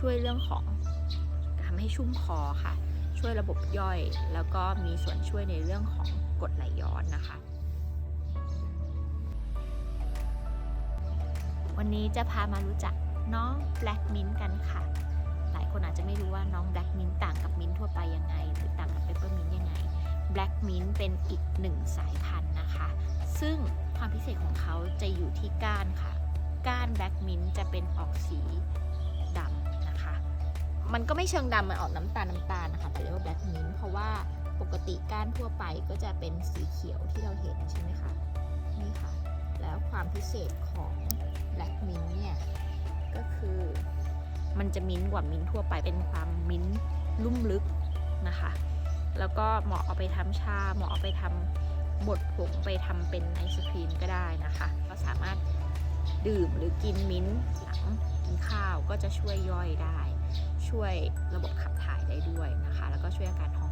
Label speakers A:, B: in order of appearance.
A: ช่วยเรื่องของทำให้ชุ่มคอค่ะ ช่วยระบบย่อย แล้วก็มีส่วนช่วยในเรื่องของกรดไหลย้อนนะคะ วันนี้จะพามารู้จักน้องแบล็กมินกันค่ะ หลายคนอาจจะไม่รู้ว่าน้องแบล็กมินต่างกับมินทั่วไปยังไง หรือต่างกับเปปเปอร์มินยังไงแบล็กมินเป็นอีกหนึ่งสายพันธุ์นะคะ ซึ่งความพิเศษของเขาจะอยู่ที่ก้านค่ะ ก้านแบล็กมินจะเป็นออกสี มันก็ไม่เชิงดำมันออกน้ำตาลน้ำตาลนะคะแต่เรียกว่าแบล็กมินเพราะว่าปกติก้านทั่วไปก็จะเป็นสีเขียวที่เราเห็นใช่ไหมคะนี่ค่ะ แล้วความพิเศษของแบล็กมินเนี่ยก็คือมันจะมิ้นกว่ามิ้นทั่วไปเป็นความมิ้นลุ่มลึกนะคะ แล้วก็เหมาะเอาไปทำชาเหมาะเอาไปทำบดผงไปทำเป็นไอศครีมก็ได้นะคะ ก็สามารถดื่มหรือกินมิ้นท์หลังกินข้าวก็จะช่วยย่อยได้ ช่วยระบบขับถ่ายได้ด้วยนะคะ แล้วก็ช่วยอาการท้อง